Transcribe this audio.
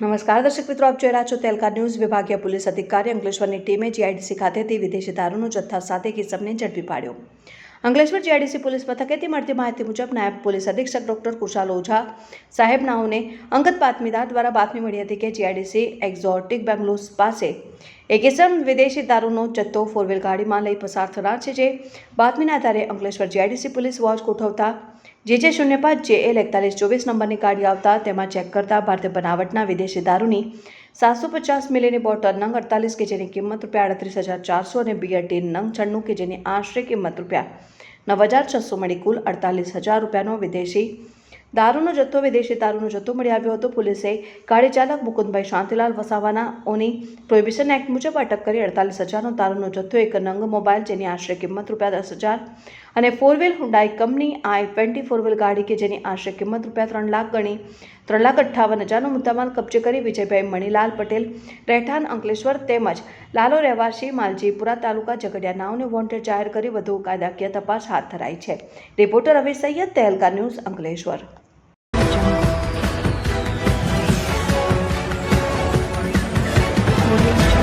નમસ્કાર, દર્શક મિત્રો, આપ જોઈ રહ્યા છો તેલકા ન્યૂઝ. વિભાગીય પોલીસ અધિકારી અંકલેશ્વરની ટીમે જીઆઈડીસી ખાતેથી વિદેશી દારૂનો જથ્થા સાથે કિસમને ઝડપી પાડ્યો. અંકલેશ્વર જીઆઈડીસી પોલીસ મથકેથી મળતી માહિતી મુજબ નાયબ પોલીસ અધિક્ષક ડોક્ટર કુશાલ ઓઝા સાહેબ નાઓને અંગત બાતમીદાર દ્વારા બાતમી મળી હતી કે જીઆઈડીસી એક્ઝોટિક બેંગ્લોર પાસે એક ઇસમ વિદેશી દારૂનો જથ્થો ફોર વ્હીલ ગાડીમાં લઈ પસાર થનાર છે, જે બાતમીના આધારે અંકલેશ્વર જીઆઈડીસી પોલીસ વોચ ગોઠવતા જે જે શૂન્ય પાંચ જે એલ એકતાલીસ ચોવીસ નંબરની ગાડી આવતા તેમાં ચેક કરતા ભારતીય બનાવટના વિદેશી દારૂની સાતસો પચાસ મિલીની બોટલ નંગ અડતાલીસ કે જેની કિંમત રૂપિયા આડત્રીસ હજાર ચારસો અને બિયર ટીન નંગ છન્નું કે જેની આશરે કિંમત રૂપિયા નવ હજાર છસો મળી કુલ અડતાલીસ હજાર રૂપિયાનો વિદેશી દારૂનો જથ્થો, વિદેશી દારૂનો જથ્થો મળી આવ્યો હતો. પોલીસે ગાડી ચાલક મુકુંદભાઈ શાંતિલાલ વસાવાના ઓની પ્રોહિબિશન એક્ટ મુજબ અટક કરી અડતાલીસ હજારનો દારૂનો જથ્થો, એક નંગ મોબાઈલ જેની આશરે કિંમત રૂપિયા દસ હજાર અને four wheel Hyundai company i twenty four wheel ગાડી કે જેની આશરે કિંમત રૂપિયા ત્રણ લાખ ગણી, ત્રણ લાખ અઠ્ઠાવન હજારનો મુદ્દામાલ કબજે કરી વિજયભાઈ મણીલાલ પટેલ, રહેઠાણ અંકલેશ્વર તેમજ લાલો રહેવાસી માલજીપુરા તાલુકા ઝઘડિયા નાવને વોન્ટેડ જાહેર કરી વધુ કાયદાકીય તપાસ હાથ ધરાઈ છે reporter Ravi Sayed, Tehelka news Ankleshwar Thank Jungle.